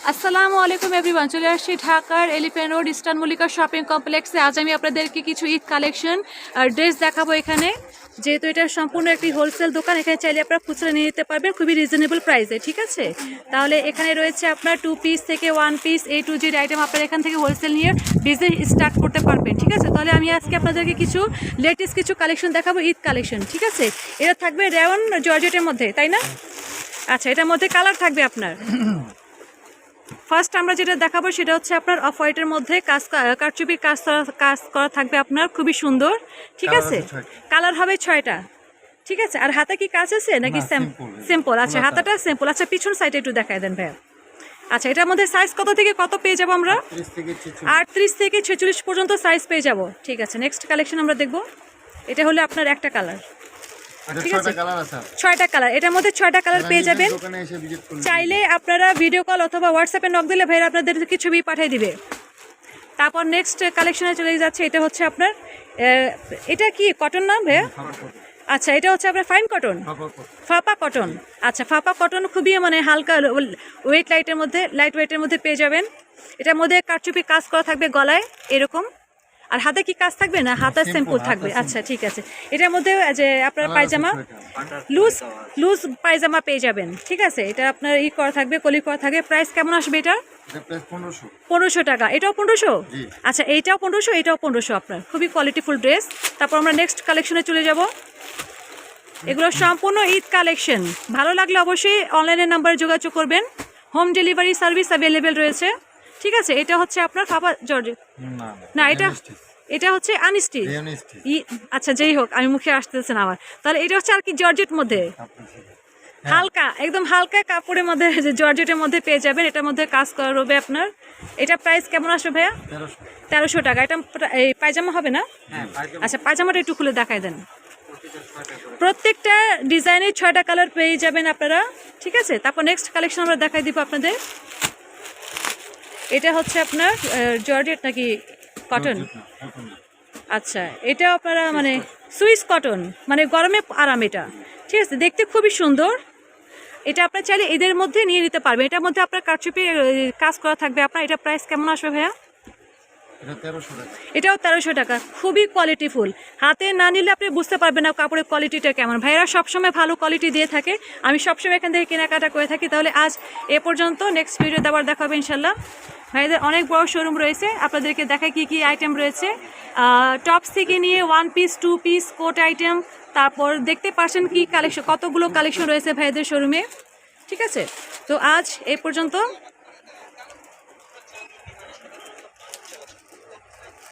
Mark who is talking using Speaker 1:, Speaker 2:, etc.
Speaker 1: আসসালামু আলাইকুম এভরিওয়ান চলে আসছি ঢাকার elephant road, eastern Mallika shopping কমপ্লেক্সে। আজ আমি আপনাদেরকে কিছু ঈদ কালেকশন আর ড্রেস দেখাবো এখানে। যেহেতু এটা সম্পূর্ণ একটি হোলসেল দোকান, এখানে চাইলে আপনারা খুচরা নিয়ে নিতে পারবেন খুবই রিজনেবল প্রাইসে ঠিক আছে? তাহলে এখানে রয়েছে আপনার টু পিস থেকে ওয়ান পিস এ টু জির আইটেম আপনারা এখান থেকে হোলসেল নিয়ে বিজনেস স্টার্ট করতে পারবেন, ঠিক আছে? তাহলে আমি আজকে আপনাদেরকে কিছু লেটেস্ট কিছু কালেকশন দেখাবো, ঈদ কালেকশন, ঠিক আছে? এটা থাকবে রেওয়ান জর্জেটের মধ্যে, তাই না? আচ্ছা এটার মধ্যে কালার থাকবে আপনার। ফার্স্ট আমরা যেটা দেখাবো সেটা হচ্ছে আপনার অফ হোয়াইটের মধ্যে কাজ কারচুপির কাজ করা- কাজ করা থাকবে আপনার খুবই সুন্দর। ঠিক আছে? কালার হবে ছয়টা। ঠিক আছে? আর হাতে কি কাজ আছে নাকি সিম্পল আচ্ছা হাতাটা সিম্পল আচ্ছা পিছন সাইডে একটু দেখায় দেন ভাইয়া। আচ্ছা এটার মধ্যে সাইজ কত থেকে কত পেয়ে যাব আমরা? আটত্রিশ থেকে ছেচল্লিশ। পর্যন্ত সাইজ পেয়ে যাব। ঠিক আছে নেক্সট কালেকশন আমরা দেখব। এটা হলো আপনার একটা কালার ঠিক আছে।
Speaker 2: কালার
Speaker 1: ছয়টা কালার এটার মধ্যে ছয়টা কালার পেয়ে যাবেন। চাইলে আপনারা ভিডিও কল অথবা হোয়াটসঅ্যাপে নক দিলে ভাইরা আপনাদেরকে ছবি পাঠিয়ে দিবে। তারপর নেক্সট কালেকশনে চলে যাচ্ছে এটা হচ্ছে আপনার এটা কি কটন না ভাইয়া? আচ্ছা এটা হচ্ছে আপনার ফাইন কটন ফাপা কটন আচ্ছা ফাপা কটন খুবই মানে হালকা ওয়েট লাইটের মধ্যে লাইট ওয়েটের মধ্যে পেয়ে যাবেন। এটার মধ্যে কারচুপি কাজ করা থাকবে গলায় এরকম। আর হাতে কি কাজ থাকবে না? হাতে
Speaker 2: Simple,
Speaker 1: সিম্পল
Speaker 2: হাতে
Speaker 1: থাকবে। আচ্ছা ঠিক আছে। এটার মধ্যে যে আপনার পায়জামা লুজ লুজ পায়জামা পেয়ে যাবেন ঠিক আছে? এটা আপনার ই করা থাকবে কলি করা থাকবে। প্রাইস কেমন আসবে এটা
Speaker 2: পনেরোশো।
Speaker 1: টাকা। এটাও পনেরোশো? আচ্ছা এইটাও পনেরোশো এটাও পনেরোশো আপনার। খুবই কোয়ালিটিফুল ড্রেস তারপর আমরা নেক্সট কালেকশনে চলে যাব। এগুলো সম্পূর্ণ ঈদ কালেকশন ভালো লাগলে অবশ্যই অনলাইনের নাম্বারে যোগাযোগ করবেন। হোম ডেলিভারি সার্ভিস অ্যাভেলেবেল রয়েছে। ঠিক আছে এটা হচ্ছে আপনার ফাপা জর্জ
Speaker 2: না
Speaker 1: এটা এটা হচ্ছে আনস্টিচ ই আচ্ছা যেই হোক আমি মুখে আসতেছেন আমার তাহলে এটা হচ্ছে আর কি জর্জেট মধ্যে? হালকা একদম হালকা কাপড়ের মধ্যে জর্জেটের মধ্যে পেয়ে যাবেন এটার মধ্যে কাজ করা রবে আপনার। এটা প্রাইস কেমন আসবে ভাইয়া?
Speaker 2: তেরোশো।
Speaker 1: টাকা এটা এই পায়জামা হবে না? আচ্ছা পায়জামাটা একটু খুলে দেখায় দেন। প্রত্যেকটা ডিজাইনে ছয়টা কালার পেয়ে যাবেন আপনারা ঠিক আছে? তারপর নেক্সট কালেকশন আমরা দেখাই দিব আপনাদের। এটা হচ্ছে আপনার জর্জেট নাকি কটন আচ্ছা এটা আপনারা মানে সুইস কটন মানে গরমে আরাম এটা। ঠিক আছে দেখতে খুবই সুন্দর। এটা আপনার চাইলে এদের মধ্যে নিয়ে নিতে পারবেন। এটার মধ্যে আপনার কারচুপি কাজ করা থাকবে। আপনার এটা প্রাইস কেমন আসবে ভাইয়া? এটাও তেরোশো টাকা। খুবই কোয়ালিটি ফুল। হাতে না নিলে আপনি বুঝতে পারবেন না কাপড়ের কোয়ালিটিটা কেমন। ভাইয়েরা সবসময় ভালো কোয়ালিটি দিয়ে থাকে। আমি সবসময় এখান থেকে কেনাকাটা করে থাকি। তাহলে আজ এ পর্যন্ত নেক্সট ভিডিও দেওয়ার দেখাবে ইনশাল্লাহ। ভাইদের অনেক বড় শোরুম রয়েছে। আপনাদেরকে দেখায় কি কি আইটেম রয়েছে। টপস থেকে নিয়ে one piece two piece coat item তারপর দেখতে পাচ্ছেন কি কালেকশন কতগুলো কালেকশন রয়েছে ভাইদের শোরুমে ঠিক আছে? তো আজ এ পর্যন্ত